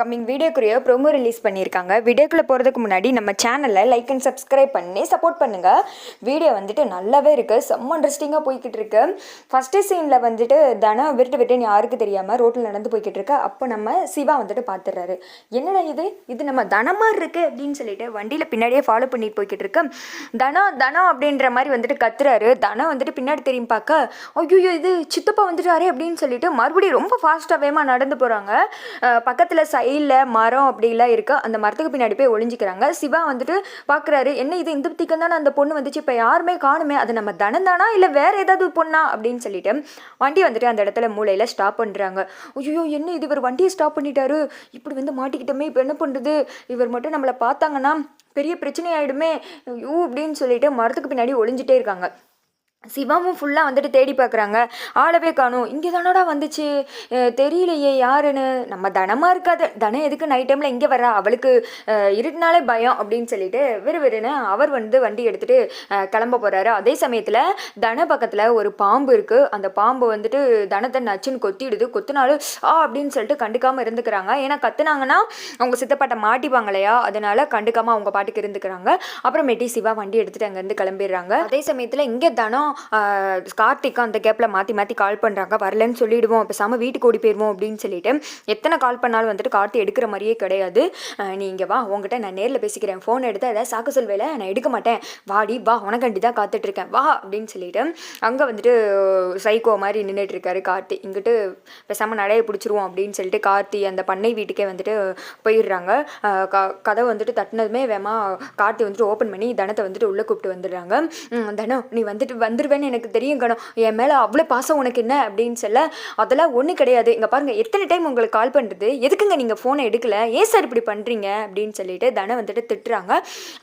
Coming வீடியோக்குரிய promo release பண்ணியிருக்காங்க. வீடியோக்குள்ளே போகிறதுக்கு முன்னாடி நம்ம சேனலை லைக் அண்ட் சப்ஸ்கிரைப் பண்ணி சப்போர்ட் பண்ணுங்கள் வீடியோ வந்துட்டு நல்லாவே இருக்குது செம்ம இன்ட்ரெஸ்டிங்காக போய்கிட்டு இருக்கு. ஃபஸ்ட்டு சீனில் வந்துட்டு தனம் விட்டு விட்டுன்னு யாருக்கு தெரியாமல் ரோட்டில் நடந்து போய்கிட்டு இருக்கு. அப்போ நம்ம சிவா வந்துட்டு பார்த்துடுறாரு என்னடா இது? இது நம்ம தனமாக இருக்குது அப்படின்னு சொல்லிட்டு வண்டியில் பின்னாடியே ஃபாலோ பண்ணிட்டு போய்கிட்டு இருக்கு. தனம் தனம் அப்படின்ற மாதிரி வந்துட்டு கத்துறாரு. தனம் வந்துட்டு பின்னாடி தெரியும் பார்க்க ஐயோ இது சித்தப்பா வந்துட்டாரே அப்படின்னு சொல்லிட்டு மறுபடியும் ரொம்ப ஃபாஸ்ட்டாக வேகமாக நடந்து போகிறாங்க பக்கத்தில் இல்லை மரம் அப்படிலாம் இருக்கு அந்த மரத்துக்கு பின்னாடி போய் ஒளிஞ்சிக்கிறாங்க. சிவா வந்துட்டு பார்க்குறாரு என்ன இது? இந்த திக்கம் தானே அந்த பொண்ணு வந்துச்சு? இப்போ யாருமே காணுமே அது நம்ம தனம் தானா இல்லை வேற ஏதாவது பொண்ணா? அப்படின்னு சொல்லிட்டு வண்டி வந்துட்டு அந்த இடத்துல மூலையில் ஸ்டாப் பண்ணுறாங்க ஐயோ என்ன இது? இவர் வண்டியை ஸ்டாப் பண்ணிட்டாரு. இப்படி வந்து மாட்டிக்கிட்டோமே இப்போ என்ன பண்ணுறது இவர் மட்டும் நம்மளை பார்த்தாங்கன்னா பெரிய பிரச்சனை ஆயிடுமே ஐயோ அப்படின்னு சொல்லிட்டு மரத்துக்கு பின்னாடி ஒளிஞ்சிட்டே இருக்காங்க. சிவாவும் ஃபுல்லாக வந்துட்டு தேடி பார்க்குறாங்க. ஆளவே காணும். இங்கே தானடா வந்துச்சு. தெரியலையே யாருன்னு. நம்ம தனமாக இருக்காது. தனம் எதுக்கு நைட் டைமில் இங்கே வரா அவளுக்கு இருட்டினாலே பயம் அப்படின்னு சொல்லிட்டு விறுவிறுன்னு அவர் வந்து வண்டி எடுத்துகிட்டு கிளம்ப போகிறாரு அதே சமயத்தில் தன பக்கத்தில் ஒரு பாம்பு இருக்குது அந்த பாம்பு வந்துட்டு தனத்தை நச்சுன்னு கொத்திடுது. கொத்தினாலும் ஆ அப்படின்னு சொல்லிட்டு கண்டுக்காமல் இருந்துக்கிறாங்க. ஏன்னா கத்துனாங்கன்னா அவங்க சித்தப்பாட்டை மாட்டிப்பாங்க இல்லையா அதனால கண்டுக்காமல் அவங்க பாட்டுக்கு இருந்துக்கிறாங்க. அப்புறமேட்டி சிவா வண்டி எடுத்துகிட்டு அங்கேருந்து கிளம்பிடுறாங்க. அதே சமயத்தில் இங்கே தனம் கார்த்திக்கும் அந்த கேப்பில் மாற்றி மாற்றி கால் பண்ணுறாங்க வரலன்னு சொல்லிடுவோம். பேசாமல் வீட்டுக்கு ஓடி போயிடுவோம் அப்படின்னு சொல்லிட்டு எத்தனை கால் பண்ணாலும் வந்துட்டு கார்த்தி எடுக்கிற மாதிரியே கிடையாது. நீங்கள் நீ இங்கே வா. உங்ககிட்ட நான் நேரில் பேசிக்கிறேன். ஃபோன் எடுத்து அதை சாக்கு சொல்வேல. நான் எடுக்க மாட்டேன். வாடி வா. உனக்காண்டி தான் காத்துட்ருக்கேன் வா அப்படின்னு சொல்லிட்டு அங்கே வந்துட்டு சைக்கோ மாதிரி நின்றுட்டு இருக்காரு கார்த்தி. இங்கிட்டு பேசாமல் நடைய பிடிச்சிருவோம் அப்படின்னு சொல்லிட்டு கார்த்தி அந்த பண்ணை வீட்டுக்கே வந்துட்டு போயிடுறாங்க. க கதவை வந்துட்டு தட்டினதுமே வேமா கார்த்தி வந்துட்டு ஓப்பன் பண்ணி தனத்தை வந்துட்டு உள்ளே கூப்பிட்டு வந்துடுறாங்க. தனம் நீ வந்துட்டு வந்து வந்துடுவேன்னு எனக்கு தெரியும் கணம் என் மேலே அவ்வளோ பாசம் உனக்கு என்ன அப்படின்னு சொல்ல அதெல்லாம் ஒன்றும் கிடையாது. இங்கே பாருங்கள் எத்தனை டைம் உங்களுக்கு கால் பண்ணுறது எதுக்குங்க நீங்கள் ஃபோனை எடுக்கல? ஏன் சார் இப்படி பண்ணுறீங்க அப்படின்னு சொல்லிட்டு தனம் வந்துட்டு திட்டுறாங்க.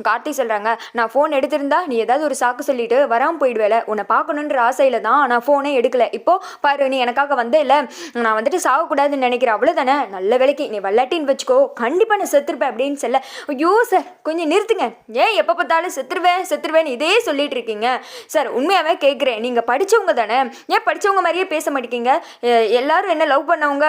கார்த்தி சொல்கிறாங்க நான் ஃபோன் எடுத்திருந்தா நீ ஏதாவது ஒரு சாக்கு சொல்லிட்டு வராமல் போயிடுவேல. உன்னை பார்க்கணுன்ற ஆசையில் தான் நான் ஃபோனே எடுக்கல. இப்போ பாரு நீ எனக்காக வந்தே இல்லை. நான் வந்துட்டு சாகக்கூடாதுன்னு நினைக்கிறேன் அவ்வளோதானே நல்ல வேலைக்கு நீ வல்லாட்டின்னு வச்சுக்கோ. கண்டிப்பாக நான் செத்துருப்பேன் அப்படின்னு சொல்ல ஐயோ சார் கொஞ்சம் நிறுத்துங்க. ஏன் எப்போ பார்த்தாலும் செத்துருவேன் செத்துருவேன் இதே சொல்லிட்டு இருக்கீங்க? சார் உண்மையாகவே கேட்குறேன் நீங்கள் படித்தவங்க தானே. ஏன் படித்தவங்க மாதிரியே பேச மாட்டேங்கிங்க எல்லாரும் என்ன லவ் பண்ணவங்க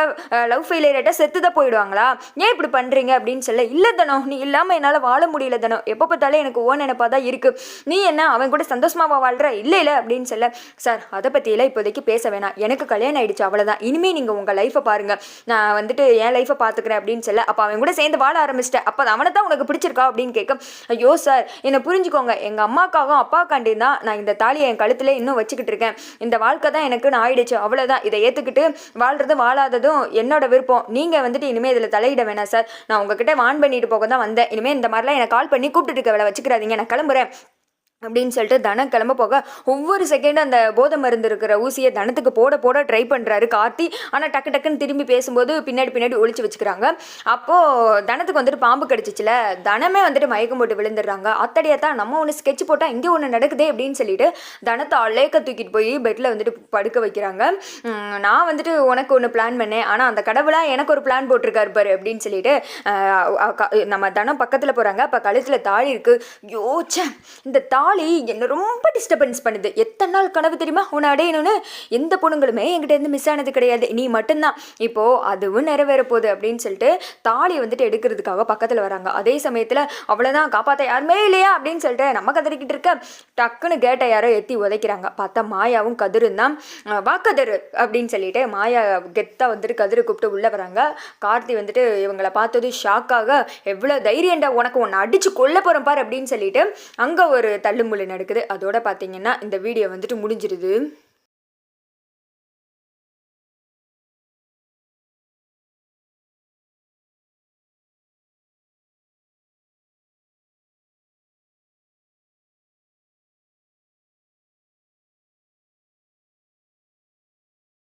லவ் ஃபெயிலியர்ட்ட செத்து தான் போயிடுவாங்களா? ஏன் இப்படி பண்ணுறீங்க அப்படின்னு சொல்ல இல்லை தானோ நீ இல்லாமல் என்னால் வாழ முடியல தானோ. எப்போ பார்த்தாலும் எனக்கு ஓன் நினைப்பா தான் இருக்குது நீ என்ன அவன் கூட சந்தோஷமாக வாழ்கிற இல்லை இல்லை அப்படின்னு சொல்ல சார் அதை பற்றியெல்லாம் இப்போதைக்கு பேச வேணாம். எனக்கு கல்யாணம் ஆகிடுச்சு அவ்வளோதான் இனிமேல் நீங்கள் உங்கள் லைஃப்பை பாருங்கள் நான் வந்துட்டு என் லைஃப்பை பார்த்துக்கிறேன் அப்படின்னு சொல்ல அப்போ அவன் கூட சேர்ந்து வாழ ஆரம்பிச்சிட்டேன். அப்போ அவனை தான் உனக்கு பிடிச்சிருக்கா அப்படின்னு கேட்க ஐயோ சார் என்னை புரிஞ்சுக்கோங்க. எங்கள் அம்மாக்காகவும் அப்பாக்காண்டி தான் நான் இந்த தாலியை என் கழுத்தில் இன்னும் வச்சுக்கிட்டு இருக்கேன் இந்த வாழ்க்கை தான் எனக்கு நான் ஆயிடுச்சு. அவ்வளோதான் இதை ஏற்றுக்கிட்டு வாழ்றதும் வாழாததும் என்னோட விருப்பம். நீங்கள் வந்துட்டு இனிமேல் இதில் தலையிட வேணாம் சார். நான் உங்ககிட்ட வான் பண்ணிட்டு போக தான் வந்தேன். இனிமேல் இந்த மாதிரிலாம் எனக்கு கால் பண்ணி கூப்பிட்டுட்டு இருக்க வேலை வச்சுக்கிறாதீங்க நான் கிளம்புறேன். அப்படின்னு சொல்லிட்டு தனம் கிளம்ப போக ஒவ்வொரு செகண்டும் அந்த போதை மருந்து இருக்கிற ஊசியை தனத்துக்கு போட போட ட்ரை பண்ணுறாரு கார்த்தி. ஆனால் டக்கு டக்குன்னு திரும்பி பேசும்போது பின்னாடி பின்னாடி ஒழிச்சு வச்சுக்கிறாங்க. அப்போது தனத்துக்கு வந்துட்டு பாம்பு கிடச்சிச்சில தனமே வந்துட்டு மயக்கம் போட்டு விழுந்துடுறாங்க. அத்தடியாத்தா நம்ம ஒன்று ஸ்கெட்ச் போட்டால் இங்கே ஒன்று நடக்குதே அப்படின்னு சொல்லிட்டு தனத்தை அலேக்க தூக்கிட்டு போய் பெட்டில் வந்துட்டு படுக்க வைக்கிறாங்க. நான் வந்துட்டு உனக்கு ஒன்று பிளான் பண்ணேன். ஆனால் அந்த கடவுளாக எனக்கு ஒரு பிளான் போட்டிருக்காரு பாரு அப்படின்னு சொல்லிட்டு நம்ம தனம் பக்கத்தில் போகிறாங்க அப்போ கழுத்தில் தாலி இருக்குது யோச்ச இந்த தாலி என்னை ரொம்ப டிஸ்டர்பன்ஸ் பண்ணுது. எத்தனை நாள் கனவு தெரியுமா? உன்னை அடையணும்னு. எந்த பொண்ணுங்களுமே என்கிட்ட இருந்து மிஸ் ஆனது கிடையாது. நீ மட்டும்தான். இப்போது அதுவும் நிறைவேற போகுது அப்படின்னு சொல்லிட்டு தாலியை வந்துட்டு எடுக்கிறதுக்காக பக்கத்தில் வராங்க. அதே சமயத்தில் அவ்வளோதான் காப்பாற்ற யாருமே இல்லையா? அப்படின்னு சொல்லிட்டு நம்ம கதறிக்கிட்டு இருக்க டக்குன்னு கேட்டை யாரோ எத்தி உதைக்கிறாங்க. பார்த்தா மாயாவும் கதிரும் தான். வா கதிரு அப்படின்னு சொல்லிட்டு மாயா கெத்தாக வந்துட்டு கதிரை கூப்பிட்டு உள்ளே வராங்க. கார்த்தி வந்துட்டு இவங்களை பார்த்தது ஷாக்காக எவ்வளோ தைரியண்டா உனக்கு. ஒன்று அடிச்சு கொல்ல போகிறோம் பார் அப்படின்னு சொல்லிட்டு அங்கே ஒரு தள்ளுமுள்ளு நடக்குது. அதோட பார்த்தீங்கன்னா இந்த வீடியோ வந்துட்டு முடிஞ்சிருது.